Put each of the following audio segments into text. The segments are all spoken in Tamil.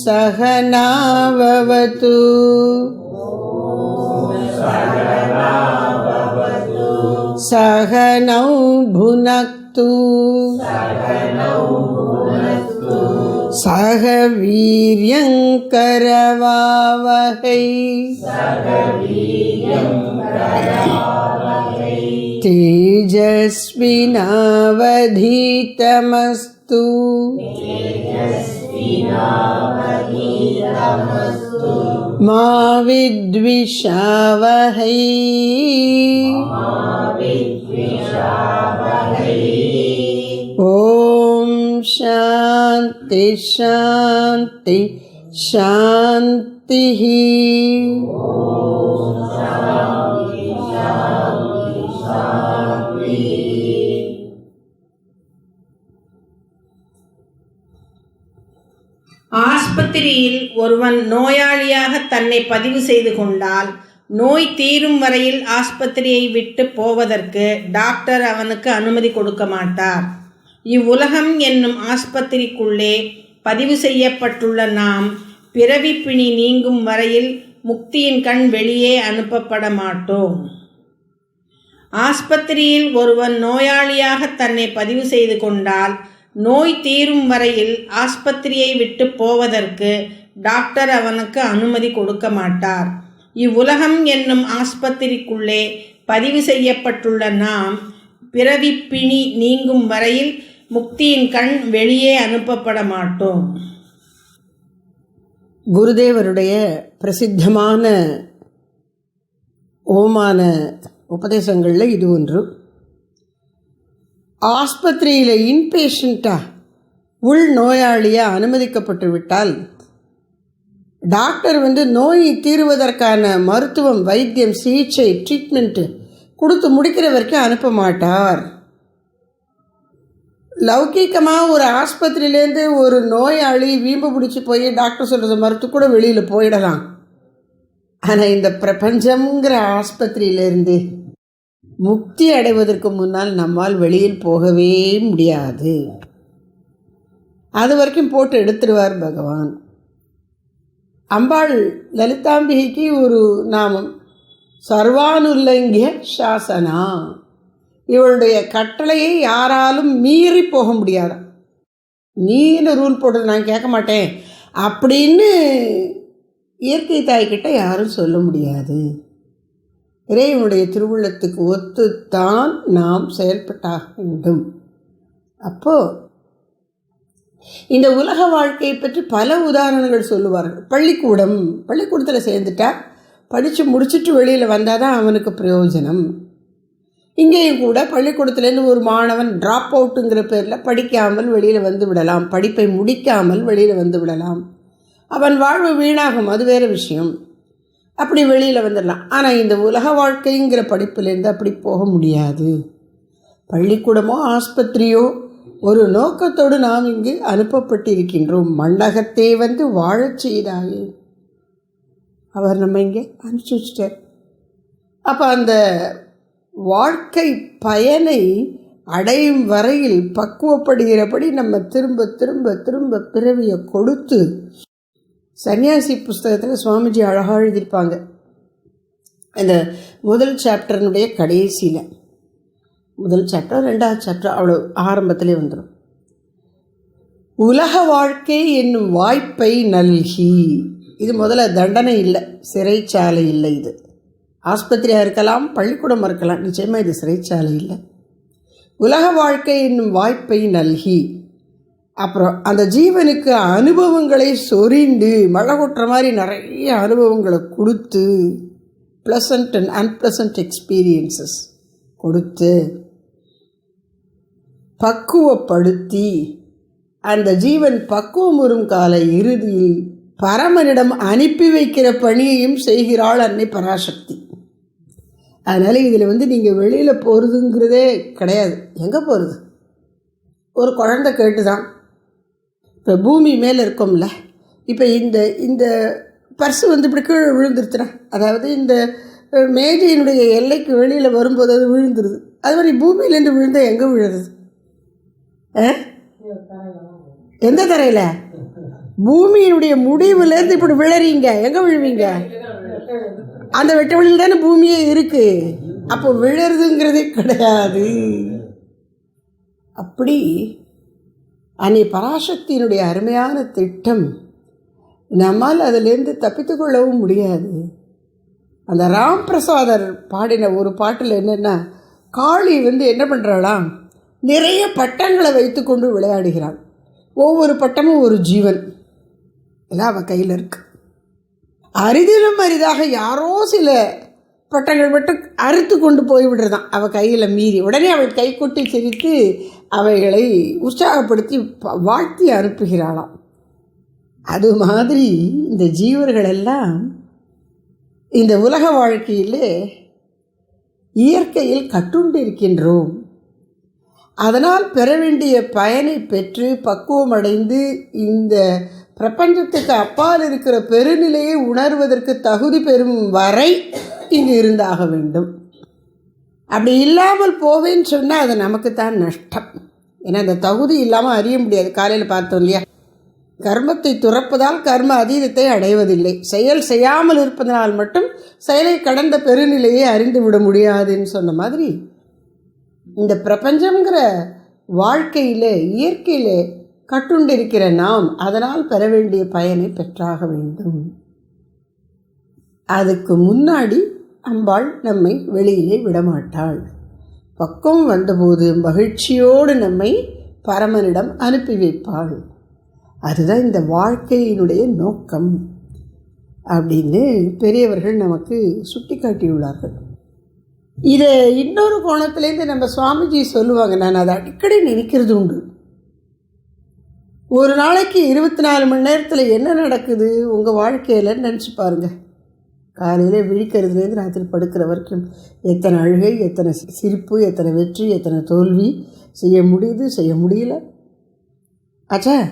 सहनावतु सहनौ भुनक्तु। सह वीर्यङ्करवावहै तेजस्विनावधीतमस्तु। मा विद्विषावहै ॐ शान्ति शान्ति शान्तिः ஆஸ்பத்திரியில் ஒருவன் நோயாளியாக தன்னை பதிவு செய்து கொண்டால் நோய் தீரும் வரையில் ஆஸ்பத்திரியை விட்டு போவதற்கு டாக்டர் அவனுக்கு அனுமதி கொடுக்க மாட்டார். இவ்வுலகம் என்னும் ஆஸ்பத்திரிக்குள்ளே பதிவு செய்யப்பட்டுள்ள நாம் பிறவி பிணி நீங்கும் வரையில் முக்தியின் கண் வெளியே அனுப்பப்பட மாட்டோம். ஆஸ்பத்திரியில் ஒருவன் நோயாளியாக தன்னை பதிவு செய்து கொண்டால் நோய் தீரும் வரையில் ஆஸ்பத்திரியை விட்டு போவதற்கு டாக்டர் அவனுக்கு அனுமதி கொடுக்க மாட்டார். இவ்வுலகம் என்னும் ஆஸ்பத்திரிக்குள்ளே பதிவு செய்யப்பட்டுள்ள நாம் பிறவி பிணி நீங்கும் வரையில் முக்தியின் கண் வெளியே அனுப்பப்பட மாட்டோம். குருதேவருடைய பிரசித்தமான ஓமான உபதேசங்களில் இது ஒன்று. ஆஸ்பத்திரியில் இன்பேஷண்ட்டாக உள் நோயாளியாக அனுமதிக்கப்பட்டு விட்டால் டாக்டர் வந்து நோயை தீருவதற்கான மருத்துவம் வைத்தியம் சிகிச்சை ட்ரீட்மெண்ட்டு கொடுத்து முடிக்கிற வரைக்கும் அனுப்ப மாட்டார். லௌகீகமாக ஒரு ஆஸ்பத்திரியிலேருந்து ஒரு நோயாளி வீம்பு பிடிச்சி போய் டாக்டர் சொல்கிறது மறுத்து கூட வெளியில் போயிடலாம். ஆனால் இந்த பிரபஞ்சம்ங்கிற ஆஸ்பத்திரியிலேருந்து முக்தி அடைவதற்கு முன்னால் நம்மால் வெளியில் போகவே முடியாது. அது வரைக்கும் போட்டு எடுத்துடுவார் பகவான். அம்பாள் லலிதாம்பிகைக்கு ஒரு நாமம். சர்வானுல்லங்கிய சாசனா. இவளுடைய கட்டளையை யாராலும் மீறி போக முடியாது. நீன்னு ரூல் போட்டது நான் கேட்க மாட்டேன். அப்படின்னு இயற்கை தாய்கிட்ட யாரும் சொல்ல முடியாது. இறைவனுடைய திருவுள்ளத்துக்கு ஒத்துத்தான் நாம் செயல்பட்டாக வேண்டும். அப்போது இந்த உலக வாழ்க்கையை பற்றி பல உதாரணங்கள் சொல்லுவார்கள். பள்ளிக்கூடம் பள்ளிக்கூடத்தில் சேர்ந்துட்டா படித்து முடிச்சுட்டு வெளியில் வந்தால் தான் அவனுக்கு பிரயோஜனம். இங்கேயும் கூட பள்ளிக்கூடத்துலேருந்து ஒரு மாணவன் ட்ராப் அவுட்டுங்கிற பேரில் படிக்காமல் வெளியில் வந்து விடலாம். படிப்பை முடிக்காமல் வெளியில் வந்து விடலாம். அவன் வாழ்வு வீணாகும் அது வேறு விஷயம். அப்படி வெளியில் வந்துடலாம். ஆனால் இந்த உலக வாழ்க்கைங்கிற படிப்புலேருந்து அப்படி போக முடியாது. பள்ளிக்கூடமோ ஆஸ்பத்திரியோ ஒரு நோக்கத்தோடு நாம் இங்கு அனுப்பப்பட்டிருக்கின்றோம். மண்டகத்தை வந்து வாழச் செய்தாயே. அவர் நம்ம இங்கே அனுப்பிச்சி வச்சிட்டார். அப்போ அந்த வாழ்க்கை பயனை அடையும் வரையில் பக்குவப்படுகிறபடி நம்ம திரும்ப திரும்ப திரும்ப பிறவியை கொடுத்து சன்னியாசி புஸ்தகத்தில் சுவாமிஜி அழகாக எழுதியிருப்பாங்க. அந்த முதல் சாப்டர்னுடைய கடைசியில். முதல் சாப்டர் ரெண்டாவது சாப்டர் அவ்வளோ ஆரம்பத்திலே வந்துடும் உலக வாழ்க்கை என்னும் வாய்ப்பை நல்கி. இது முதல்ல தண்டனை இல்லை சிறைச்சாலை இல்லை இது. ஆஸ்பத்திரியாக இருக்கலாம் பள்ளிக்கூடம் இருக்கலாம் நிச்சயமாக இது சிறைச்சாலை இல்லை. உலக வாழ்க்கை என்னும் வாய்ப்பை நல்கி. அப்புறம் அந்த ஜீவனுக்கு அனுபவங்களை சொரிந்து மழை கொட்டுற மாதிரி நிறைய அனுபவங்களை கொடுத்து ப்ளசண்ட் அண்ட் அன்பிளசன்ட் எக்ஸ்பீரியன்சஸ் கொடுத்து பக்குவப்படுத்தி அந்த ஜீவன் பக்குவம் வரும் கால இறுதியில் பரமனிடம் அனுப்பி வைக்கிற பணியையும் செய்கிறாள் அன்னை பராசக்தி. அதனால் இதில் வந்து நீங்கள் வெளியில் போகிறதுங்கிறதே கிடையாது. எங்கே போகிறது ஒரு குழந்தை கேட்டு தான் இப்போ பூமி மேலே இருக்கோம்ல இப்போ இந்த இந்த பர்ஸு வந்து இப்படி கீழே விழுந்துருச்சுனா அதாவது இந்த மேஜையினுடைய எல்லைக்கு வெளியில் வரும்போது அது விழுந்துருது. அது மாதிரி பூமியிலேருந்து விழுந்தால் எங்கே விழுறது? ஆ எந்த தரையில்? பூமியினுடைய முடிவுலேருந்து இப்படி விழறீங்க. எங்கே விழுவீங்க? அந்த வெட்ட வெளியில் தானே பூமியே இருக்குது அப்போ விழறதுங்கிறதே கிடையாது. அப்படி அன்னை பராசக்தியினுடைய அருமையான திட்டம் நம்மால் அதிலிருந்து தப்பித்துக்கொள்ளவும் முடியாது. அந்த ராம் பிரசாதர் பாடின ஒரு பாட்டில் என்னென்னா காளி வந்து என்ன பண்ணுறாளாம் நிறைய பட்டங்களை வைத்துக்கொண்டு விளையாடுகிறாள். ஒவ்வொரு பட்டமும் ஒரு ஜீவன். எல்லாம் அவள் கையில் இருக்கு. அரிதிலும் அரிதாக யாரோ சில பட்டங்கள் மட்டும் அறுத்து கொண்டு போய்விடுறதான் அவள் கையில் மீறி. உடனே அவள் கை சிரித்து அவைகளை உற்சாகப்படுத்தி வாழ்த்தி அனுப்புகிறாளாம். அது மாதிரி இந்த ஜீவர்கள் எல்லாம் இந்த உலக வாழ்க்கையிலே இயற்கையில் கட்டுண்டு இருக்கின்றோம் அதனால் பெற வேண்டிய பயனை பெற்று பக்குவம் அடைந்து இந்த பிரபஞ்சத்துக்கு அப்பால் இருக்கிற பெருநிலையை உணர்வதற்கு தகுதி பெறும் வரை இங்கு இருந்தாக வேண்டும். அப்படி இல்லாமல் போவேன்னு சொன்னால் அது நமக்கு தான் நஷ்டம். ஏன்னா அந்த தகுதி இல்லாமல் அறிய முடியாது. காலையில் பார்த்தோம் இல்லையா? கர்மத்தை துறப்பதால் கர்ம அதீதத்தை அடைவதில்லை. செயல் செய்யாமல் இருப்பதனால் மட்டும் செயலை கடந்த பெருநிலையை அறிந்து விட முடியாதுன்னு சொன்ன மாதிரி இந்த பிரபஞ்சங்கிற வாழ்க்கையிலே இயற்கையிலே கட்டுண்டிருக்கிற நாம் அதனால் பெற வேண்டிய பயனை பெற்றாக வேண்டும். அதுக்கு முன்னாடி அம்பாள் நம்மை வெளியிலே விடமாட்டாள். பக்கம் வந்தபோது மகிழ்ச்சியோடு நம்மை பரமனிடம் அனுப்பி வைப்பாள். அதுதான் இந்த வாழ்க்கையினுடைய நோக்கம். அப்படின்னு பெரியவர்கள் நமக்கு சுட்டி காட்டியுள்ளார்கள் இதை இன்னொரு கோணத்துலேருந்து நம்ம சுவாமிஜி சொல்லுவாங்க. நான் அதை அடிக்கடி நினைக்கிறது உண்டு. ஒரு நாளைக்கு இருபத்தி நாலு மணி நேரத்தில் என்ன நடக்குது? உங்கள் வாழ்க்கையில் நினச்சி பாருங்கள் காலையில் விழிக்கிறதுலேருந்து ராத்திரி படுக்கிற வரைக்கும் எத்தனை அழுகை எத்தனை சி- சிரிப்பு எத்தனை வெற்றி எத்தனை தோல்வி செய்ய முடியுது செய்ய முடியல? ஆச்சா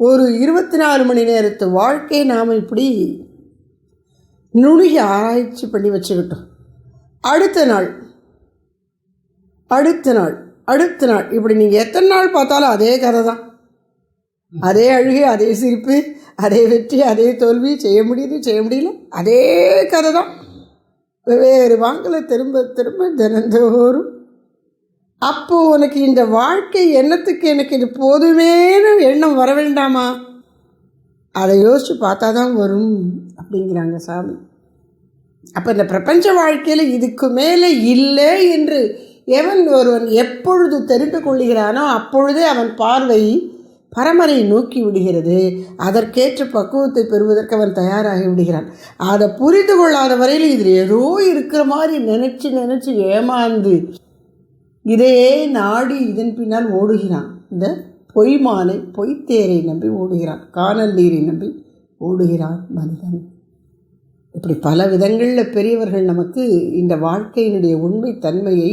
ஒரு இருபத்தி நாலு மணி நேரத்து வாழ்க்கையை நாம் இப்படி நுணுகி ஆராய்ச்சி பண்ணி வச்சுக்கிட்டோம். அடுத்த நாள் அடுத்த நாள் அடுத்த நாள் இப்படி நீங்கள் எத்தனை நாள் பார்த்தாலும் அதே கதை தான். அதே அழுகை அதே சிரிப்பு அதே வெற்றி அதே தோல்வி. செய்ய முடியுது செய்ய முடியல. அதே கதை தான் வெவ்வேறு வாங்கலை திரும்ப திரும்ப தினந்தோறும். அப்போ உனக்கு இந்த வாழ்க்கை எண்ணத்துக்கு எனக்கு இது போதுமேனு எண்ணம் வர வேண்டாமா? அதை யோசித்து பார்த்தா தான் வரும் அப்படிங்கிறாங்க சாமி. அப்போ இந்த பிரபஞ்ச வாழ்க்கையில் இதுக்கு மேலே இல்லை என்று எவன் ஒருவன் எப்பொழுது தெரிந்து கொள்கிறானோ அப்பொழுதே அவன் பார்வை பரமரை நோக்கி விடுகிறது. அதற்கேற்ற பக்குவத்தை பெறுவதற்கு அவன் தயாராகி விடுகிறான். அதை புரிந்து கொள்ளாத வரையில் இதில் ஏதோ இருக்கிற மாதிரி நினச்சி நினச்சி ஏமாந்து இதையே நாடி இதன் பின்னால் ஓடுகிறான். இந்த பொய்மானை பொய்த்தேரை நம்பி ஓடுகிறான். காணல் நீரை நம்பி ஓடுகிறான் மனிதன். இப்படி பல விதங்களில் பெரியவர்கள் நமக்கு இந்த வாழ்க்கையினுடைய உண்மை தன்மையை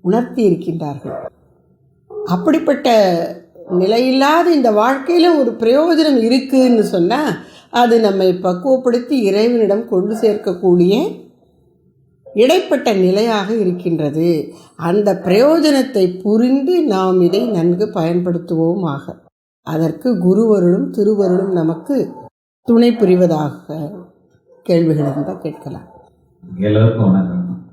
உணர்த்தி இருக்கின்றார்கள். அப்படிப்பட்ட நிலையில்லாத இந்த வாழ்க்கையில் ஒரு பிரயோஜனம் இருக்குன்னு சொன்னால் அது நம்மை பக்குவப்படுத்தி இறைவனிடம் கொண்டு சேர்க்கக்கூடிய இடைப்பட்ட நிலையாக இருக்கின்றது. அந்த பிரயோஜனத்தை புரிந்து நாம் இதை நன்கு பயன்படுத்துவோமாக. அதற்கு குருவருளும் திருவருளும் நமக்கு துணை புரிவதாக கேள்விகள் இருந்தால் கேட்கலாம். எல்லோருக்கும் வணக்கம்.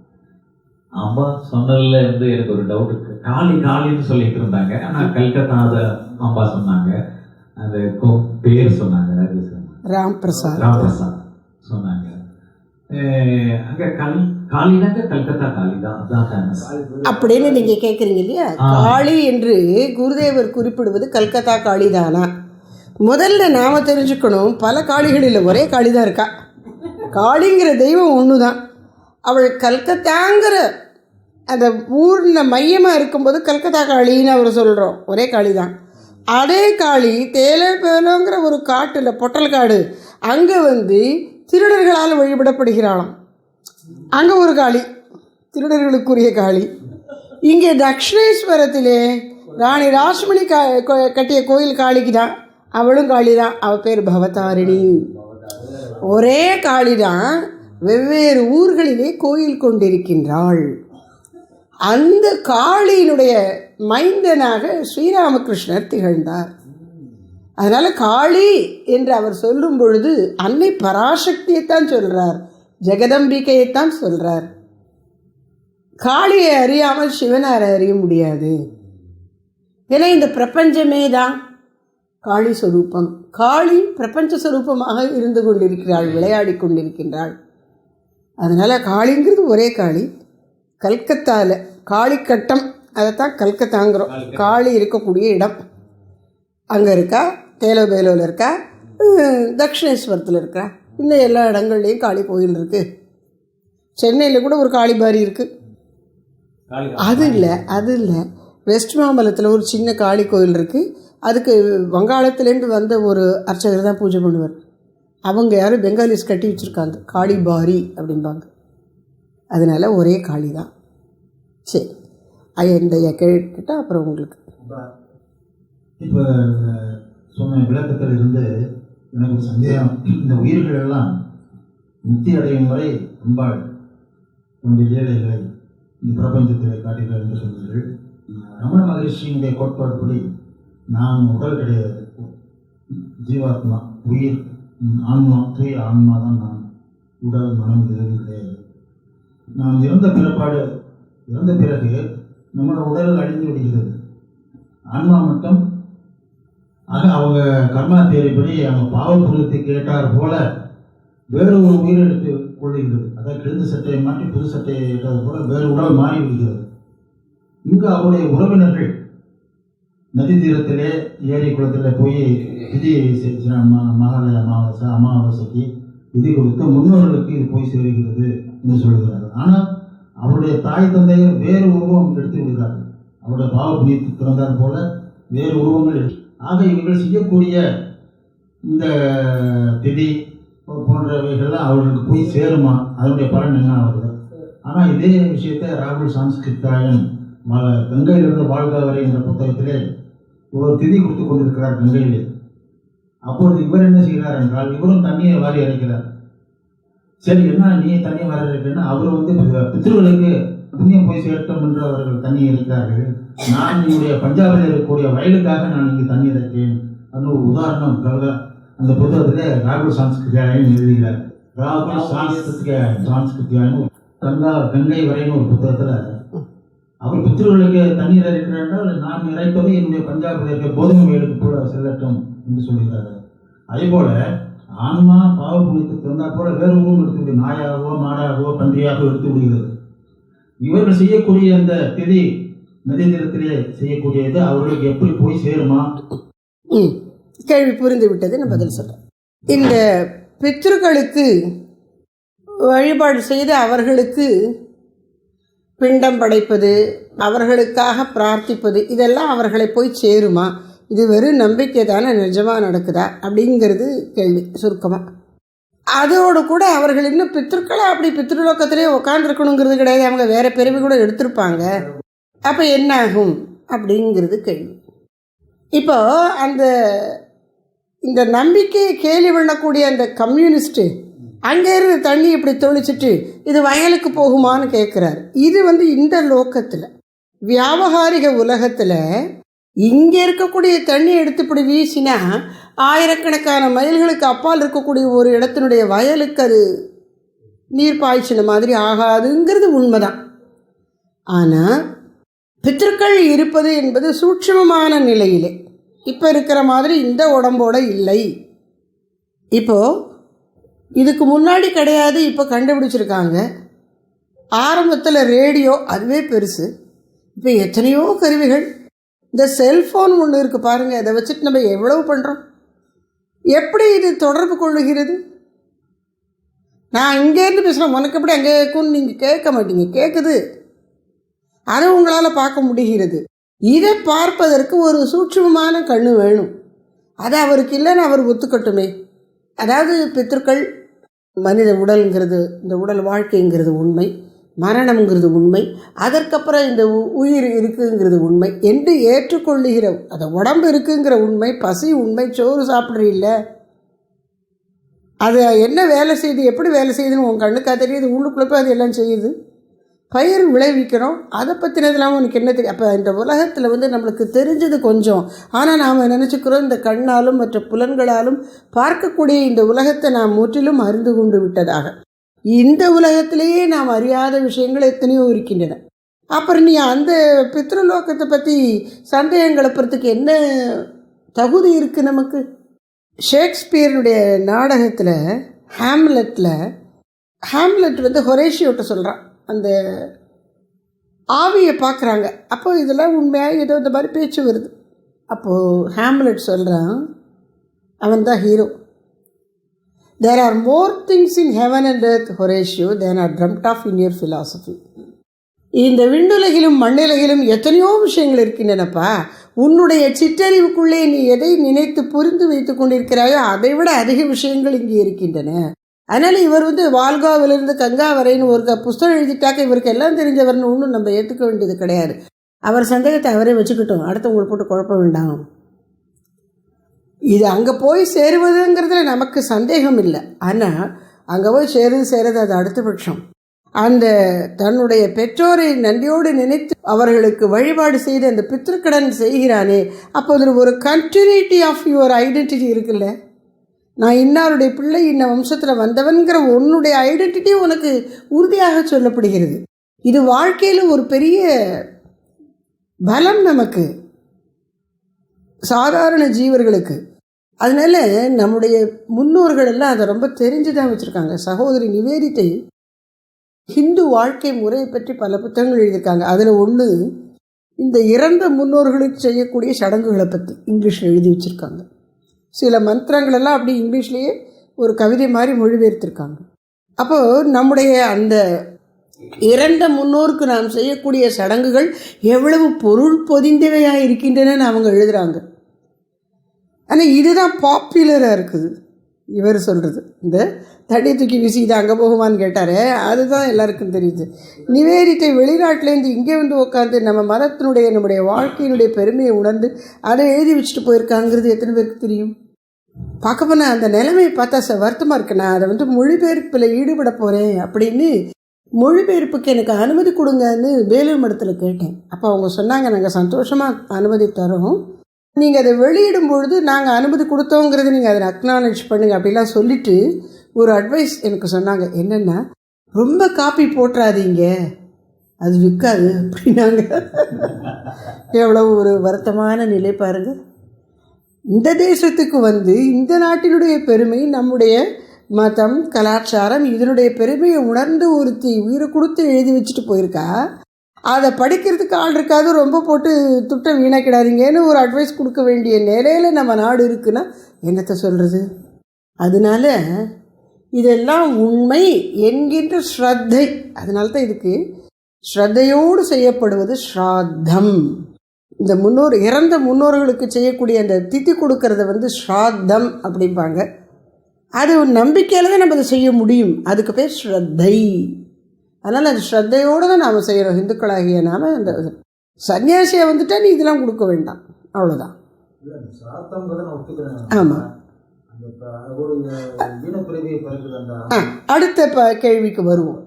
அம்மா சொன்னதில் இருந்து எனக்கு ஒரு டவுட் காளி காளின்னு சொல்லிட்டு இருந்தாங்க. ஆனா கல்கத்தாத அம்மா சொன்னாங்க. அந்த பேர் சொன்னாங்க ராம் பிரசாத். ராமபிரசாத் சொன்னாங்க. அஹ் அங்க கல் காளினாக்க கல்கத்தா காளி தான் அதான் ஃபேமஸ் அப்படின்னு நீங்கள் கேட்குறீங்க இல்லையா. காளி என்று குருதேவர் குறிப்பிடுவது கல்கத்தா காளி தானா முதல்ல நாம் தெரிஞ்சுக்கணும் பல காளிகள் இல்லை ஒரே காளி தான் இருக்கா. காளிங்கிற தெய்வம் ஒன்று தான் அவள் கல்கத்தாங்கிற அந்த ஊரில் மையமாக இருக்கும்போது கல்கத்தா காளின்னு அவர் சொல்கிறோம் ஒரே காளி தான் அதே காளி தேலேபேலோங்கிற ஒரு காட்டில் பொட்டல் காடு அங்கே வந்து திருடர்களால் வழிபடப்படுகிறாளாம். அங்கே ஒரு காளி திருடர்களுக்குரிய காளி. இங்கே தக்ஷணேஸ்வரத்திலே ராணி ராஷ்மணி கா கட்டிய கோயில் காளிக்கு தான் அவளும் காளி தான் அவள் பேர் பவதாரிணி. ஒரே காளி தான் வெவ்வேறு ஊர்களிலே கோயில் கொண்டிருக்கின்றாள். அந்த காளியினுடைய மைந்தனாக ஸ்ரீராமகிருஷ்ணர் திகழ்ந்தார். அதனால் காளி என்று அவர் சொல்லும் பொழுது அன்னை பராசக்தியைத்தான் சொல்கிறார் ஜெகதம்பிகையைத்தான் சொல்கிறார் காளியை அறியாமல் சிவனாரை அறிய முடியாது. ஏன்னா இந்த பிரபஞ்சமே தான் காளி சொரூபம். காளி பிரபஞ்ச சொரூபமாக இருந்து கொண்டிருக்கிறாள் விளையாடி கொண்டிருக்கின்றாள். அதனால் காளிங்கிறது ஒரே காளி. கல்கத்தாவில் காளிக்கட்டம் அதைத்தான் கல்கத்தாங்கிறோம். காளி இருக்கக்கூடிய இடம். அங்கே இருக்கா? தேலோபேலோவில் இருக்கா? உம், தக்ஷிணேஸ்வரத்தில் இருக்கா? இன்னும் எல்லா இடங்கள்லேயும் காளி கோயில் இருக்குது சென்னையில் கூட ஒரு காளி பாரி இருக்குது அது இல்லை அது இல்லை. வெஸ்ட் மாம்பலத்தில் ஒரு சின்ன காளி கோயில் இருக்குது அதுக்கு வங்காளத்துலேருந்து வந்த ஒரு அர்ச்சகர் தான் பூஜை பண்ணுவார். அவங்க யாரும் பெங்காலிஸ் கட்டி வச்சுருக்காங்க. காளி பாரி அப்படிம்பாங்க. அதனால ஒரே காளி தான் சரி. ஐயா இந்த ஐயா கேட்டுட்டா அப்புறம் உங்களுக்கு. இப்போ சொன்ன விளக்கத்தில் இருந்து எனக்கு ஒரு சந்தேகம். இந்த உயிர்கள் எல்லாம் முக்தி அடையும் வரை அன்பாள் நம்முடைய லீலைகளை இந்த பிரபஞ்சத்தை காட்டுகிறார் என்று சொன்னீர்கள் ரமண மகிழ்ச்சியினுடைய கோட்பாடுபடி நாம் உடல் கிடையாது. ஜீவாத்மா உயிர் ஆன்மா தூய ஆன்மா தான் நான். உடல் மனம் எதுவும் கிடையாது. நாம் இறந்த பிறப்பாடு இறந்த பிறகு நம்மளோட உடல் அழிந்து விடுகிறது. ஆன்மா மட்டும் ஆக அவங்க கர்மா தேவைப்படி அவங்க பாவ கேட்டார் போல வேறு ஒரு உயிரெடுத்து கொள்ளுகிறது. அதாவது கிழந்து சட்டையை மாற்றி புது சட்டையை ஏற்றது போல வேறு உடல் மாறி விடுகிறது. இங்கு அவருடைய உறவினர்கள் நதி தீரத்திலே ஏரி குளத்தில் போய் விதி மகாலய அமாவாசை அமாவாசைக்கு விதி கொடுத்து முன்னோர்களுக்கு இது போய் சேருகிறது என்று சொல்கிறார் ஆனால் அவருடைய தாய் தந்தைகள் வேறு உருவம் எடுத்து விடுகிறார்கள் அவருடைய பாவ திறந்தார் போல வேறு உருவங்கள் ஆக இவர்கள் செய்யக்கூடிய இந்த திதி போன்றவைகள்லாம் அவர்களுக்கு போய் சேருமா? அதனுடைய பலன் என்ன ஆகுது? ஆனால் இதே விஷயத்தை ராகுல் சாம்ஸ்கிருத்தாயன் ம- கங்கையிலிருந்து வாழ்க வரை என்ற புத்தகத்திலே ஒரு திதி கொடுத்து கொண்டிருக்கிறார் கங்கையிலே. அப்போது இவர் என்ன செய்கிறார் என்றால் இவரும் தண்ணியை வாரி அடைக்கிறார் சரி என்ன நீ தண்ணி வர இருக்குன்னா அவர் வந்து பி- புண்ணியம் போய் சேர்த்தோம் என்று அவர்கள் தண்ணி இருக்கிறார்கள் நான் என்னுடைய பஞ்சாபில் இருக்கக்கூடிய வயலுக்காக நான் இங்கு தண்ணி இருக்கேன் அப்படின்னு ஒரு உதாரணம். அந்த புத்தகத்திலே ராகுல் சான்ஸ்கிருத்தியாயன் எழுதுகிறார். ராகுல் சான்ஸ்கிருத்தியாயன் சான்ஸ்கிருத்தியாயன் கங்கா கங்கை வரைன்னு ஒரு புத்தகத்தில் அவர் பித்திருக்களுக்கு தண்ணீர் இறைக்கிறார் என்றால் நான் இறைப்பது என்னுடைய பஞ்சாபில் இருக்க கோதுமை வயலுக்கு கூட செல்லட்டும் என்று சொல்கிறார் அதே போல ஆன்மா பாவ புண்ணியத்துக்கு தந்தால் போல வேறு உருவம் எடுத்து நாயாகவோ மாடாகவோ பன்றியாகவோ எடுத்து விடுகிறது இவர்கள் செய்யக்கூடிய அந்த திதி நதி செய்யக்கூடியது அவர்களுக்கு எப்படி போய் சேருமா? கேள்வி புரிந்து விட்டது நான் பதில் சொல்கிறேன் இந்த பித்ருக்களுக்கு வழிபாடு செய்து அவர்களுக்கு பிண்டம் படைப்பது அவர்களுக்காக பிரார்த்திப்பது இதெல்லாம் அவர்களை போய் சேருமா? இது வெறும் நம்பிக்கை தானே நிஜமாக நடக்குதா? அப்படிங்கிறது கேள்வி சுருக்கமாக அதோடு கூட அவர்கள் இன்னும் பித்திருக்களை? அப்படி பித்ருலோக்கத்திலே உட்காந்துருக்கணுங்கிறது கிடையாது. அவங்க வேறு பிறவி கூட எடுத்திருப்பாங்க. அப்போ என்ன ஆகும் அப்படிங்கிறது கேள்வி. இப்போது அந்த இந்த நம்பிக்கையை கேலி பண்ணக்கூடிய அந்த கம்யூனிஸ்ட்டு அங்கேருந்து தண்ணி இப்படி தொளிச்சிட்டு இது வயலுக்கு போகுமான்னு கேட்குறாரு. இது வந்து இந்த லோக்கத்தில் வியாபகாரிக உலகத்தில் இங்கே இருக்கக்கூடிய தண்ணி எடுத்து இப்படி வீசினா ஆயிரக்கணக்கான மைல்களுக்கு அப்பால் இருக்கக்கூடிய ஒரு இடத்தினுடைய வயலுக்கு அது நீர் பாய்ச்சின மாதிரி ஆகாதுங்கிறது உண்மைதான். ஆனால் பித்திருக்கள் இருப்பது என்பது சூட்சமமான நிலையிலே. இப்போ இருக்கிற மாதிரி இந்த உடம்போட இல்லை. இப்போது இதுக்கு முன்னாடி கிடையாது இப்போ கண்டுபிடிச்சிருக்காங்க. ஆரம்பத்தில் ரேடியோ அதுவே பெருசு. இப்போ எத்தனையோ கருவிகள் இந்த செல்ஃபோன் ஒன்று இருக்குது பாருங்கள் அதை வச்சுட்டு நம்ம எவ்வளவு பண்ணுறோம் எப்படி இது தொடர்பு கொள்ளுகிறது? நான் இங்கேருந்து பேசுகிறேன் உனக்கு எப்படி அங்கே கேட்கும்னு நீங்கள் கேட்க மாட்டீங்க கேட்குது அதை உங்களால் பார்க்க முடிகிறது. இதை பார்ப்பதற்கு ஒரு சூட்சமமான கண்ணு வேணும். அது அவருக்கு இல்லைன்னு அவர் ஒத்துக்கட்டுமே. அதாவது பித்திருக்கள் மனித உடல்ங்கிறது இந்த உடல் வாழ்க்கைங்கிறது உண்மை. மரணம்ங்கிறது உண்மை அதற்கப்புறம் இந்த உ- உயிர் இருக்குங்கிறது உண்மை. என்று ஏற்றுக்கொள்ளுகிற அந்த உடம்பு இருக்குங்கிற உண்மை பசி உண்மை சோறு சாப்பிட்றீல்ல அது என்ன வேலை செய்யுது எப்படி வேலை செய்யுதுன்னு உன் கண்ணுக்காக தெரியுது உள்ளுக்குள்ளே போய் அது எல்லாம் செய்யுது. பயிர் விளைவிக்கிறோம் அதை பற்றினதுலாம் உனக்கு என்ன தெரியும்? அப்போ இந்த உலகத்தில் வந்து நம்மளுக்கு தெரிஞ்சது கொஞ்சம். ஆனால் நாம் நினச்சிக்கிறோம் இந்த கண்ணாலும் மற்ற புலன்களாலும் பார்க்கக்கூடிய இந்த உலகத்தை நாம் முற்றிலும் அறிந்து கொண்டு விட்டதாக. இந்த உலகத்திலேயே நாம் அறியாத விஷயங்கள் எத்தனையோ இருக்கின்றன. அப்புறம் நீ அந்த பித்ருலோக்கத்தை பற்றி சந்தேகம் கிளப்புறதுக்கு என்ன தகுதி இருக்குது நமக்கு? ஷேக்ஸ்பியருடைய நாடகத்தில் ஹேம்லெட்டில் ஹேம்லெட் வந்து ஹொரேஷியோட்ட சொல்கிறான் அந்த ஆவியை பார்க்குறாங்க. அப்போ இதெல்லாம் உண்மையாக ஏதோ இந்த மாதிரி பேச்சு வருது. அப்போது ஹேம்லெட் சொல்கிறான் அவன் தான் hero. There are more things in heaven and earth Horatio than are dreamt of in your philosophy இந்த விண்டுலகிலும் மண்ணிலகிலும் எத்தனையோ விஷயங்கள் இருக்கின்றனப்பா. உன்னுடைய சிற்றறிவுக்குள்ளே நீ எதை நினைத்து புரிந்து வைத்துக் கொண்டிருக்கிறாயோ அதை விட அதிக விஷயங்கள் இங்கே இருக்கின்றன. அதனால் இவர் வந்து வால்காவிலிருந்து கங்கா வரைன்னு ஒரு க- புஸ்தகம் எழுதிட்டாக்க இவருக்கு எல்லாம் தெரிஞ்சவர்னு ஒன்றும் நம்ம ஏற்றுக்க வேண்டியது கிடையாது. அவர் சந்தேகத்தை அவரே வச்சுக்கிட்டோம். அடுத்தவங்களை போட்டு குழப்ப வேண்டாம். இது அங்கே போய் சேருவதுங்கிறதுல நமக்கு சந்தேகம் இல்லை ஆனால் அங்கே போய் சேருது சேருது அது அடுத்த பட்சம். அந்த தன்னுடைய பெற்றோரை நன்றியோடு நினைத்து அவர்களுக்கு வழிபாடு செய்து அந்த பித்திருக்கடன் செய்கிறானே அப்போ அதில் ஒரு கண்டினியூட்டி ஆஃப் யுவர் ஐடென்டிட்டி இருக்குல்ல? நான் இன்னாருடைய பிள்ளை இன்ன வம்சத்தில் வந்தவன்கிற உன்னுடைய ஐடென்டிட்டி உனக்கு உறுதியாக சொல்லப்படுகிறது. இது வாழ்க்கையில் ஒரு பெரிய பலம் நமக்கு. சாதாரண ஜீவர்களுக்கு. அதனால நம்முடைய முன்னோர்கள் எல்லாம் அதை ரொம்ப தெரிஞ்சு தான் வச்சுருக்காங்க. சகோதரி நிவேதித்தை ஹிந்து வாழ்க்கை முறையை பற்றி பல புத்தகங்கள் எழுதியிருக்காங்க. அதில் ஒன்று இந்த இறந்த முன்னோர்களுக்கு செய்யக்கூடிய சடங்குகளை பற்றி இங்கிலீஷில் எழுதி வச்சுருக்காங்க. சில மந்திரங்களெல்லாம் அப்படி இங்கிலீஷ்லேயே ஒரு கவிதை மாதிரி மொழிபெயர்த்திருக்காங்க. அப்போது நம்முடைய அந்த இறந்த முன்னோருக்கு நாம் செய்யக்கூடிய சடங்குகள் எவ்வளவு பொருள் பொதிந்தவையாக இருக்கின்றன அவங்க எழுதுகிறாங்க ஆனால் இதுதான் பாப்புலராக இருக்குது. இவர் சொல்கிறது இந்த தண்ணி தூக்கி வீசி இது அங்கே போகுமான்னு கேட்டார். அதுதான் எல்லாருக்கும் தெரியுது. நிவேதித்தை வெளிநாட்டிலேருந்து இங்கே வந்து உட்காந்து நம்ம மதத்தினுடைய நம்முடைய வாழ்க்கையினுடைய பெருமையை உணர்ந்து அதை எழுதி வச்சுட்டு போயிருக்காங்கிறது எத்தனை பேருக்கு தெரியும்? பார்க்க போனால் அந்த நிலைமையை பார்த்தா ச வருத்தமாக இருக்கு. நான் அதை வந்து மொழிபெயர்ப்பில் ஈடுபட போகிறேன் அப்படின்னு மொழிபெயர்ப்புக்கு எனக்கு அனுமதி கொடுங்கன்னு வேலூர் மடத்தில் கேட்டேன். அப்போ அவங்க சொன்னாங்க நாங்கள் சந்தோஷமாக அனுமதி தரோம். நீங்கள் அதை வெளியிடும் பொழுது நாங்கள் அனுமதி கொடுத்தோங்கிறத நீங்கள் அதை அக்னாலேஜ் பண்ணுங்க அப்படிலாம் சொல்லிட்டு ஒரு அட்வைஸ் எனக்கு சொன்னாங்க. என்னென்னா ரொம்ப காப்பி போட்டுறாதீங்க. அது விற்காது அப்படின்னாங்க. எவ்வளோ ஒரு வருத்தமான நிலை பாருங்கள் இந்த தேசத்துக்கு வந்து இந்த நாட்டினுடைய பெருமை நம்முடைய மதம் கலாச்சாரம் இதனுடைய பெருமையை உணர்ந்து ஒருத்தி உயிரை கொடுத்து எழுதி வச்சுட்டு போயிருக்கா? அதை படிக்கிறதுக்கு ஆள் இருக்காது. ரொம்ப போட்டு துட்டை வீணாக்கிடாதீங்கன்னு ஒரு அட்வைஸ் கொடுக்க வேண்டிய நிலையில் நம்ம நாடு இருக்குன்னா என்னத்தை சொல்கிறது அதனால இதெல்லாம் உண்மை என்கின்ற ஸ்ரத்தை அதனால தான் இதுக்கு ஸ்ரத்தையோடு செய்யப்படுவது ஸ்ராத்தம். இந்த முன்னோர் இறந்த முன்னோர்களுக்கு செய்யக்கூடிய அந்த திதி கொடுக்கறத வந்து ஸ்ராத்தம் அப்படிம்பாங்க. அது நம்பிக்கையில் தான் நம்ம அதை செய்ய முடியும். அதுக்கு பேர் ஸ்ரத்தை. அதனால் அது ஸ்ரத்தையோடு தான் நாம் செய்கிறோம் இந்துக்களாகிய நாம் அந்த சன்னியாசியை வந்துட்டா நீ இதெல்லாம் கொடுக்க வேண்டாம். அவ்வளோதான் ஆமாம் அடுத்த ப கேள்விக்கு வருவோம்.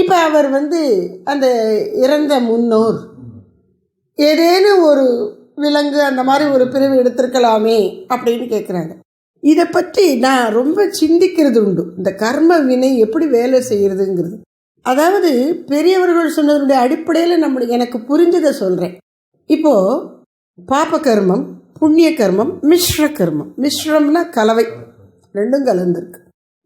இப்போ அவர் வந்து அந்த இறந்த முன்னோர். ஏதேனும் ஒரு விலங்கு அந்த மாதிரி ஒரு பிரிவு எடுத்திருக்கலாமே அப்படின்னு கேட்குறாங்க இதை பற்றி நான் ரொம்ப சிந்திக்கிறது உண்டு. இந்த கர்ம வினை எப்படி வேலை செய்கிறதுங்கிறது அதாவது பெரியவர்கள் சொன்னதனுடைய அடிப்படையில் நம்ம எனக்கு புரிஞ்சதை சொல்கிறேன் இப்போது பாப கர்மம் புண்ணிய கர்மம் மிஸ்ர கர்மம். மிஸ்ரம்னா கலவை. ரெண்டும் கலந்துருக்கு.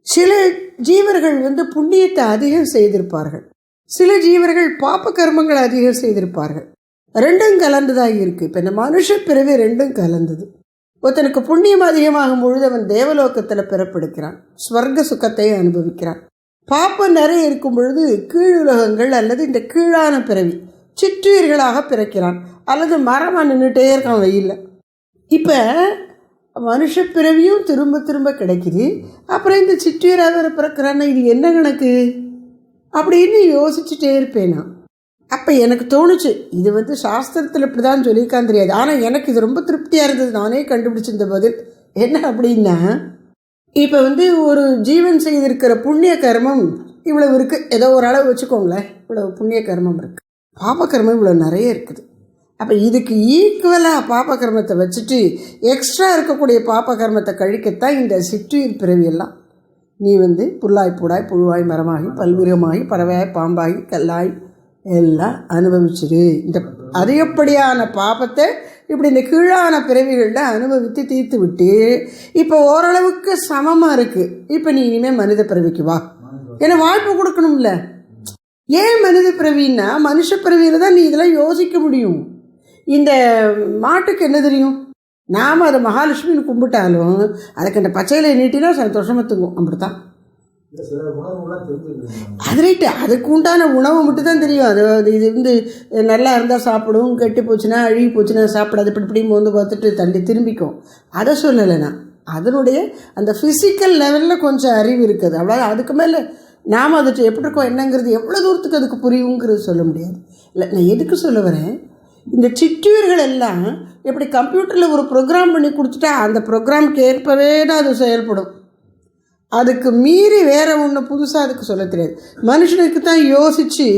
சில ஜீவர்கள் வந்து புண்ணியத்தை அதிகம் செய்திருப்பார்கள். சில ஜீவர்கள் பாப்ப கர்மங்களை அதிகம் செய்திருப்பார்கள். ரெண்டும் கலந்ததாக இருக்குது இப்போ இந்த மனுஷ பிறவி ரெண்டும் கலந்தது. ஒருத்தனுக்கு புண்ணியம் அதிகமாகும் பொழுது அவன் தேவலோகத்தில் பிறப்பெடுக்கிறான் ஸ்வர்க சுகத்தை அனுபவிக்கிறான். பாப்பம் நிறைய இருக்கும் பொழுது கீழுலகங்கள் அல்லது இந்த கீழான பிறவி சிற்றுயிர்களாக பிறக்கிறான். அல்லது மரமாக நின்றுட்டே இருக்கான் வெயிலில். இப்போ மனுஷ பிறவியும் திரும்ப திரும்ப கிடைக்குது. அப்புறம் இந்த சிற்றுயிராக வேறு பிறக்கிறான்னா இது என்ன கணக்கு? அப்படின்னு யோசிச்சுட்டே இருப்பேன் நான். அப்போ எனக்கு தோணுச்சு இது வந்து சாஸ்திரத்தில் இப்படி தான் சொல்லியிருக்கான்னு தெரியாது. ஆனால் எனக்கு இது ரொம்ப திருப்தியாக இருந்தது. நானே கண்டுபிடிச்சிருந்த பதில். என்ன அப்படின்னா இப்போ வந்து ஒரு ஜீவன் செய்திருக்கிற புண்ணிய கர்மம் இவ்வளவு இருக்குது ஏதோ ஒரு அளவு வச்சுக்கோங்களேன். இவ்வளவு புண்ணிய கர்மம் இருக்குது பாப இவ்வளோ நிறைய இருக்குது. அப்போ இதுக்கு ஈக்குவலாக பாபகர்மத்தை வச்சுட்டு எக்ஸ்ட்ரா இருக்கக்கூடிய பாபகர்மத்தை கழிக்கத்தான் இந்த சிற்றுயிர் பிறவியெல்லாம் நீ வந்து புல்லாய் புடாய் புழுவாய் மரமாகி பல்விரமாகி பறவையாய் பாம்பாகி கல்லாய் எல்லாம் அனுபவிச்சிரு. இந்த அதிகப்படியான பாபத்தை இப்படி இந்த கீழான பிறவிகளில் அனுபவித்து தீர்த்து விட்டு இப்போ ஓரளவுக்கு சமமாக இருக்குது இப்போ நீ இனிமேல் மனித பிறவிக்கு வா. ஏன்னா வாய்ப்பு கொடுக்கணும்ல? ஏன் மனித பிறவின்னா மனுஷ பிறவியில் தான் நீ இதெல்லாம் யோசிக்க முடியும். இந்த மாட்டுக்கு என்ன தெரியும்? நாம் அதை மகாலட்சுமின்னு கும்பிட்டாலும் அதுக்கு அந்த பச்சையில நீட்டினா சந்தோஷமாக தூங்கும். அப்படித்தான் இல்ல சில உணவுகள்லாம் தெரிஞ்சுக்கிறேன் அது ரைட்டு அதுக்கு உண்டான உணவு மட்டும் தான் தெரியும். அது அது இது வந்து நல்லா இருந்தால் சாப்பிடும் கெட்டு போச்சுன்னா அழுகி போச்சுன்னா சாப்பிடாது இப்படி இப்படி மோந்து பார்த்துட்டு தண்டி திரும்பிக்கும். அதை சொல்லலை நான் அதனுடைய அந்த ஃபிசிக்கல் லெவலில் கொஞ்சம் அறிவு இருக்குது. அவ்வளோ அதுக்கு மேலே நாம் அது எப்படி இருக்கோம் என்னங்கிறது எவ்வளோ தூரத்துக்கு அதுக்கு புரியுங்கிறது சொல்ல முடியாது. இல்லை நான் எதுக்கு சொல்ல வரேன்? இந்த சிற்றூர்கள் எல்லாம் எப்படி கம்ப்யூட்டரில் ஒரு ப்ரோக்ராம் பண்ணி கொடுத்துட்டா அந்த ப்ரோக்ராம்க்கு ஏற்பவே தான் அது செயல்படும். அதுக்கு மீறி வேற ஒன்று புதுசாக அதுக்கு சொல்ல தெரியாது. மனுஷனுக்கு தான் யோசித்து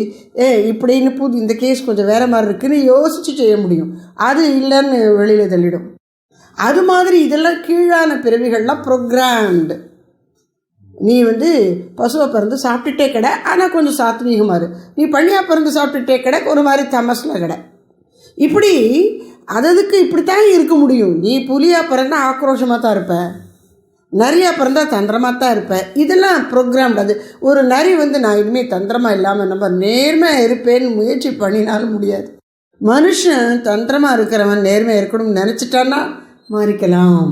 ஏ இப்படின்னு புது இந்த கேஸ் கொஞ்சம் வேறு மாதிரி இருக்குதுன்னு யோசித்து செய்ய முடியும். அது இல்லைன்னு வெளியில் தள்ளிடும். அது மாதிரி இதெல்லாம் கீழான பிறவிகள்லாம் ப்ரோக்ராம்டு நீ வந்து பசுவை பிறந்து சாப்பிட்டுட்டே கடை ஆனால் கொஞ்சம் சாத்வீகமாக இரு. நீ பள்ளியாக பிறந்து சாப்பிட்டுட்டே கடை ஒரு மாதிரி தமஸில் கடை. இப்படி அததுக்கு இப்படித்தான் இருக்க முடியும். நீ புலியாக பிறந்தா ஆக்ரோஷமாக தான் இருப்ப. நிறையா பிறந்தால் தந்திரமாக தான் இருப்பேன். இதெல்லாம் ப்ரோக்ராம்டு அது ஒரு நரி வந்து நான் இனிமேல் தந்திரமாக இல்லாமல் நம்ம நேர்மையாக இருப்பேன்னு முயற்சி பண்ணினாலும் முடியாது. மனுஷன் தந்திரமாக இருக்கிறவன் நேர்மையாக இருக்கணும்னு நினச்சிட்டான்னா மாறிக்கலாம்.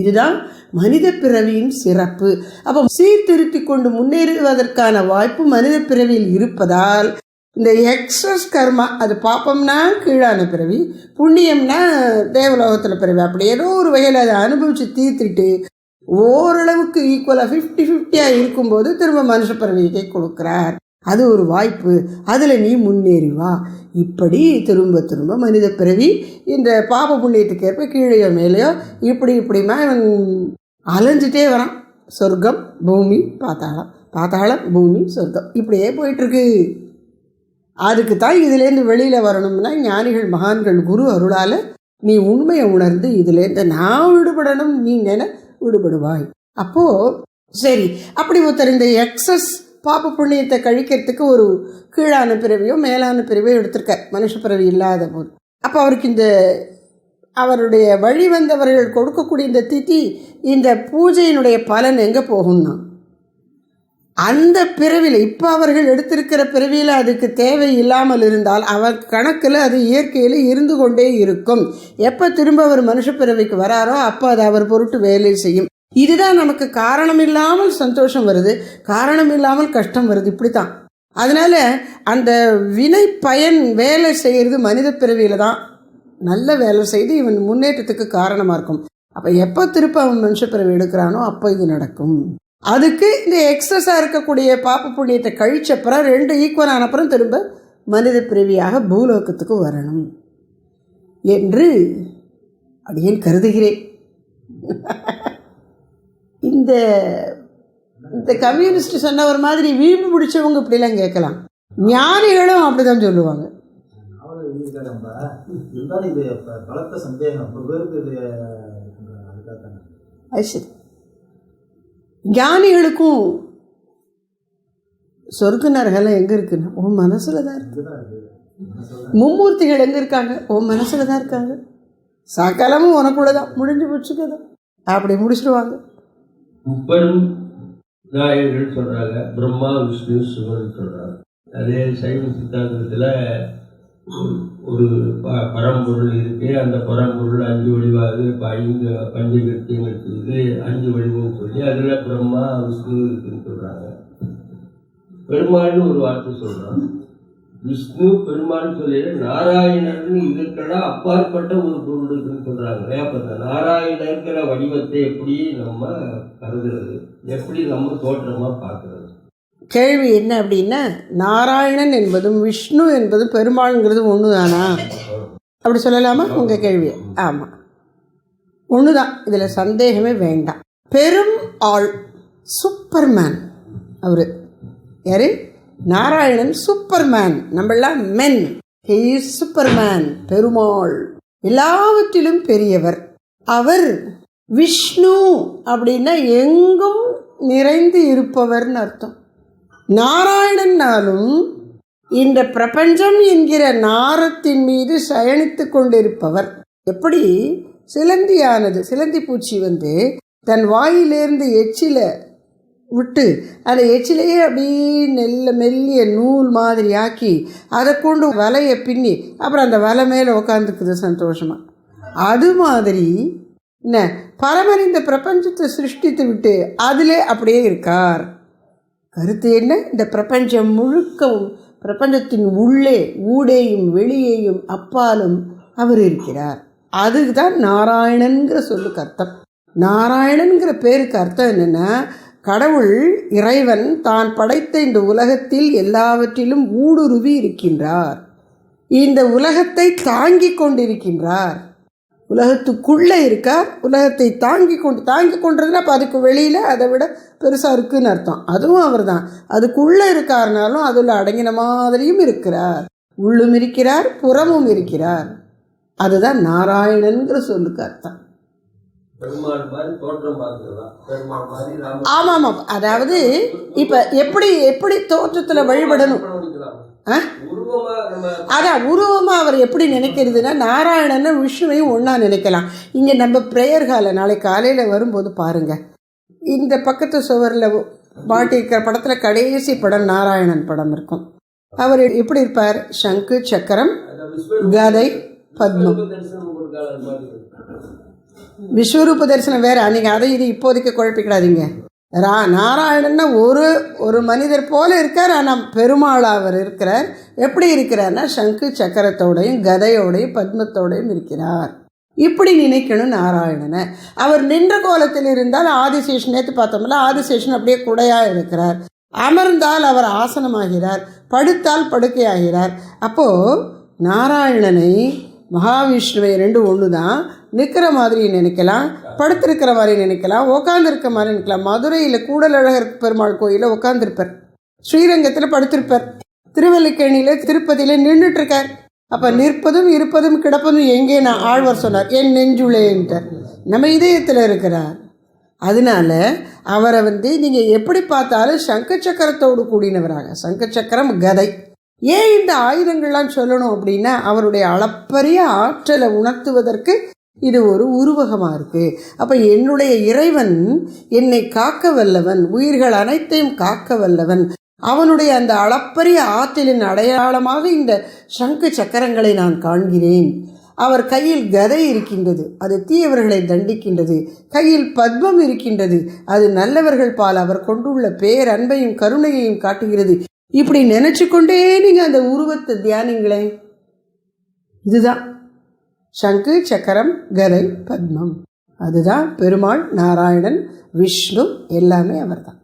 இதுதான் மனித பிறவியின் சிறப்பு. அப்போ சீர்திருத்தி கொண்டு முன்னேறுவதற்கான வாய்ப்பு மனித பிறவியில் இருப்பதால் இந்த எக்ஸஸ் கர்மா அது பாப்பம்னா கீழான பிறவி புண்ணியம்னா தேவலோகத்தில் பிறவி அப்படி ஏதோ ஒரு வகையில் அதை அனுபவித்து தீர்த்துட்டு ஓரளவுக்கு ஈக்குவலாக ஃபிஃப்டி ஃபிஃப்டியாக இருக்கும்போது திரும்ப மனுஷ பிறவியை கொடுக்குறார். அது ஒரு வாய்ப்பு. அதில் நீ முன்னேறி வா. இப்படி திரும்ப திரும்ப மனித பிறவி இந்த பாப புண்ணியத்துக்கு ஏற்ப கீழேயோ மேலேயோ இப்படி இப்படிமா இவன் அலைஞ்சிட்டே வரான். சொர்க்கம் பூமி பாத்தாளம் பாத்தாளம் பூமி சொர்க்கம். இப்படியே போயிட்டுருக்கு. அதுக்கு தான் இதுலேருந்து வெளியில் வரணும்னா ஞானிகள் மகான்கள் குரு அருளால் நீ உண்மையை உணர்ந்து இதுலேருந்து நான் விடுபடணும். நீ நினை விடுபடுவாய். அப்போது சரி அப்படி ஒருத்தர் இந்த எக்ஸஸ் பாப்ப புண்ணியத்தை கழிக்கிறதுக்கு ஒரு கீழான பிறவியோ மேலான பிறவியோ எடுத்திருக்கார். மனுஷ பிறவி இல்லாத போது. அப்போ அவருக்கு இந்த அவருடைய வழி வந்தவர்கள் கொடுக்கக்கூடிய இந்த திதி இந்த பூஜையினுடைய பலன் எங்கே போகும்னா அந்த பிறவியில் இப்போ அவர்கள் எடுத்திருக்கிற பிறவியில் அதுக்கு தேவை இல்லாமல் இருந்தால் அவர் கணக்கில் அது இயற்கையில் இருந்து கொண்டே இருக்கும். எப்போ திரும்ப அவர் மனுஷ பிறவிக்கு வராரோ அப்போ அது அவர் பொருட்டு வேலை செய்யும். இதுதான் நமக்கு காரணம் இல்லாமல் சந்தோஷம் வருது காரணம் இல்லாமல் கஷ்டம் வருது இப்படி தான் அதனால அந்த வினை பயன் வேலை செய்கிறது மனித பிறவியில் தான். நல்ல வேலை செய்து இவன் முன்னேற்றத்துக்கு காரணமாக இருக்கும். அப்போ எப்போ திருப்ப அவன் மனுஷ பிறவி எடுக்கிறானோ அப்போ இது நடக்கும். அதுக்கு இந்த எக்ஸஸாக இருக்கக்கூடிய பாப்ப புண்ணியத்தை கழிச்சப்புறம் ரெண்டு ஈக்குவல் ஆனப்புறம் திரும்ப மனித பிறவியாக பூலோகத்துக்கு வரணும் என்று அடியேன் கருதுகிறேன். இந்த இந்த கம்யூனிஸ்ட் சொன்ன ஒரு மாதிரி வீம்பு பிடிச்சவங்க இப்படிலாம் கேட்கலாம். ஞானிகளும் அப்படிதான் சொல்லுவாங்க. அது சரி. ஞானிகளுக்கும் சொர்க்க நரகெல்லாம் எங்கே இருக்குன்னா? உன் மனசில் தான் இருக்கு. மும்மூர்த்திகள் எங்கே இருக்காங்க? உன் மனசில் தான் இருக்காங்க. சகலமும் உனக்குள்ள தான் முடிஞ்சு போச்சு அப்படி முடிச்சிடுவாங்க. முப்பெரும் சொல்கிறாங்க சொல்றாங்க. பிரம்மா விஷ்ணு சிவன் சொல்றாங்க. அதே சைவ சித்தாந்தத்தில் ஒரு- ஒரு ப- பரம்பொருள் இருக்கு அந்த பரம்பொருள் அஞ்சு வடிவாக இப்ப ஐந்து பஞ்சகிருத்தியங்கள் இருக்குது அஞ்சு வடிவம் சொல்லி அதில் பிரம்மா விஷ்ணு இருக்குன்னு சொல்கிறாங்க பெருமாள்னு ஒரு வார்த்தை சொல்கிறான் விஷ்ணு பெருமாள் சொல்லி நாராயணன் இதற்கெல்லாம் அப்பாற்பட்ட ஒரு பொருள் இருக்குன்னு சொல்றாங்க. அப்போ இந்த நாராயணங்கிற வடிவத்தை எப்படி நம்ம கருதுறது? எப்படி நம்ம தோற்றமா பார்க்கறது? கேள்வி என்ன அப்படின்னா நாராயணன் என்பதும் விஷ்ணு என்பதும் பெருமாள்ங்கிறது ஒன்று தானா அப்படி சொல்லலாமா? உங்கள் கேள்வி. ஆமாம் ஒன்று தான் இதில் சந்தேகமே வேண்டாம். பெரும் ஆள் சூப்பர்மேன் அவர். யாரு? நாராயணன் சூப்பர்மேன் நம்மளாம் மென் ஹி சூப்பர்மேன் பெருமாள். எல்லாவற்றிலும் பெரியவர். அவர் விஷ்ணு அப்படின்னா எங்கும் நிறைந்து இருப்பவர்னு அர்த்தம். நாராயணன்னாலும் இந்த பிரபஞ்சம் என்கிற நாரத்தின் மீது சயனித்து கொண்டிருப்பவர். எப்படி? சிலந்தியானது சிலந்தி பூச்சி வந்து தன் வாயிலேருந்து எச்சில விட்டு அந்த எச்சிலையே அப்படியே நெல்ல மெல்லிய நூல் மாதிரி ஆக்கி அதை கொண்டு வலையை பின்னி அப்புறம் அந்த வலை மேலே உக்காந்துக்குது சந்தோஷமாக அது மாதிரி என்ன? பரமர் இந்த பிரபஞ்சத்தை சிருஷ்டித்து விட்டு அதிலே அப்படியே இருக்கார். கருத்து என்ன? இந்த பிரபஞ்சம் முழுக்கவும் பிரபஞ்சத்தின் உள்ளே ஊடேயும் வெளியேயும் அப்பாலும் அவர் இருக்கிறார். அதுதான் நாராயணன்கிற சொல்லுக்கு அர்த்தம். நாராயணன்கிற பேருக்கு அர்த்தம் என்னென்னா கடவுள் இறைவன் தான் படைத்த இந்த உலகத்தில் எல்லாவற்றிலும் ஊடுருவி இருக்கின்றார். இந்த உலகத்தை தாங்கி கொண்டிருக்கின்றார். உலகத்துக்குள்ளே இருக்கார் உலகத்தை தாங்கி கொண்டு தாங்கி கொண்டதுன்னா அப்போ அதுக்கு வெளியில் அதை விட பெருசாக இருக்குன்னு அர்த்தம். அதுவும் அவர் தான் அதுக்குள்ளே இருக்காருனாலும் அதில் அடங்கின மாதிரியும் இருக்கிறார். உள்ளும் இருக்கிறார் புறமும் இருக்கிறார். அதுதான் நாராயணன்கிற சொல்லுக்கு அர்த்தம். ஆமாம் ஆமாம். அதாவது இப்போ எப்படி எப்படி தோற்றத்தில் வழிபடணும்? அதான் உருவமாக அவர் எப்படி நினைக்கிறதுனா நாராயணனை விஷ்ணுவையும் ஒன்றா நினைக்கலாம். இங்கே நம்ம ப்ரேயர் ஹாலில் நாளை காலையில் வரும்போது பாருங்க. இந்த பக்கத்து சுவரில் மாட்டியிருக்கிற படத்தில் கடைசி படம் நாராயணன் படம் இருக்கும். அவர் எப்படி இருப்பார்? சங்கு சக்கரம் கதை பத்மம். விஸ்வரூப தரிசனம் வேற நீங்கள் அதை இது இப்போதைக்கு குழப்பிக்கிடாதீங்க ரா நாராயணன்னா ஒரு ஒரு மனிதர் போல இருக்கார் ஆனால் பெருமாள் அவர் இருக்கிறார். எப்படி இருக்கிறார்னா சங்கு சக்கரத்தோடையும் கதையோடையும் பத்மத்தோடையும் இருக்கிறார். இப்படி நினைக்கணும் நாராயணனை. அவர் நின்ற கோலத்தில் இருந்தால் ஆதிசேஷன் நேற்று பார்த்தோம்ல ஆதிசேஷன் அப்படியே குடையாக இருக்கிறார். அமர்ந்தால் அவர் ஆசனமாகிறார். படுத்தால் படுக்கையாகிறார். அப்போது நாராயணனை மகாவிஷ்ணுவை ரெண்டும் ஒன்று தான் நிற்கிற மாதிரி நினைக்கலாம் படுத்திருக்கிற மாதிரி நினைக்கலாம் உக்காந்துருக்க மாதிரி நினைக்கலாம். மதுரையில் கூடலழகர் பெருமாள் கோயிலில் உட்காந்துருப்பார் ஸ்ரீரங்கத்தில் படுத்திருப்பார். திருவல்லிக்கேணியில் திருப்பதியில் நின்றுட்டுருக்கார் அப்போ நிற்பதும் இருப்பதும் கிடப்பதும் எங்கே? நான் ஆழ்வார் சொன்னார். என் நெஞ்சுளேன்ட்டார். நம்ம இதயத்தில் இருக்கிறார். அதனால அவரை வந்து நீங்கள் எப்படி பார்த்தாலும் சங்க சக்கரத்தோடு கூடினவராக. சங்க சக்கரம் கதை. ஏன் இந்த ஆயுதங்கள்லாம் சொல்லணும் அப்படின்னா அவருடைய அளப்பரிய ஆற்றலை உணர்த்துவதற்கு இது ஒரு உருவகமாக இருக்குது அப்போ என்னுடைய இறைவன் என்னை காக்க வல்லவன் உயிர்கள் அனைத்தையும் காக்க வல்லவன். அவனுடைய அந்த அளப்பரிய ஆற்றலின் அடையாளமாக இந்த சங்கு சக்கரங்களை நான் காண்கிறேன். அவர் கையில் கதை இருக்கின்றது அது தீயவர்களை தண்டிக்கின்றது கையில் பத்மம் இருக்கின்றது அது நல்லவர்கள் பால் அவர் கொண்டுள்ள பேரன்பையும் கருணையையும் காட்டுகிறது. இப்படி நினச்சி கொண்டே நீங்கள் அந்த உருவத்தை தியானிங்களேன் இதுதான். சங்கு சக்கரம் கதை பத்மம். அதுதான் பெருமாள் நாராயணன் விஷ்ணு எல்லாமே அவர்தான்.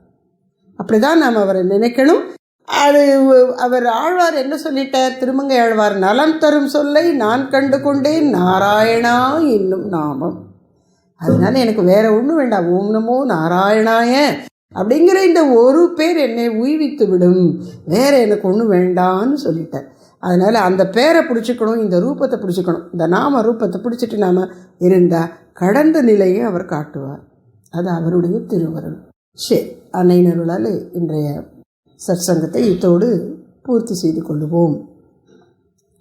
அப்படிதான் நாம் அவரை நினைக்கணும். அது அவர் ஆழ்வார் என்ன சொல்லிட்டார்? திருமங்கை ஆழ்வார் நலம் தரும் சொல்லை நான் கண்டு கொண்டேன் நாராயணா என்னும் நாமம். அதனால எனக்கு வேற ஒன்றும் வேண்டாம். ஓம் நமோ நாராயணாய. அப்படிங்கிற இந்த ஒரு பேர் என்னை உய்வித்து விடும். வேறு எனக்கு ஒன்றும் வேண்டான்னு சொல்லிட்டேன். அதனால் அந்த பேரை பிடிச்சிக்கணும் இந்த ரூபத்தை பிடிச்சிக்கணும். இந்த நாம ரூபத்தை பிடிச்சிட்டு நாம் இருந்தால் கடந்த நிலையை அவர் காட்டுவார். அது அவருடைய திருவருள். சரி அன்னையினருளால் இன்றைய சற்சங்கத்தை இத்தோடு பூர்த்தி செய்து கொள்ளுவோம்.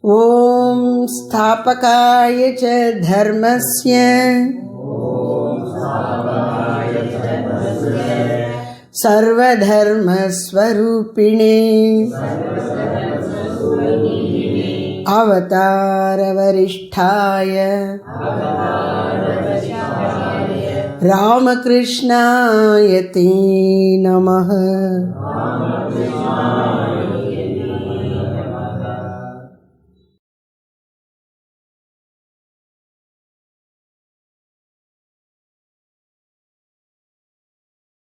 ஓம் ஸ்தாபகாய ச தர்மஸ்ய सर्वधर्मस्वरूपिणे अवतारवरिष्ठाय रामकृष्णाय ते नमः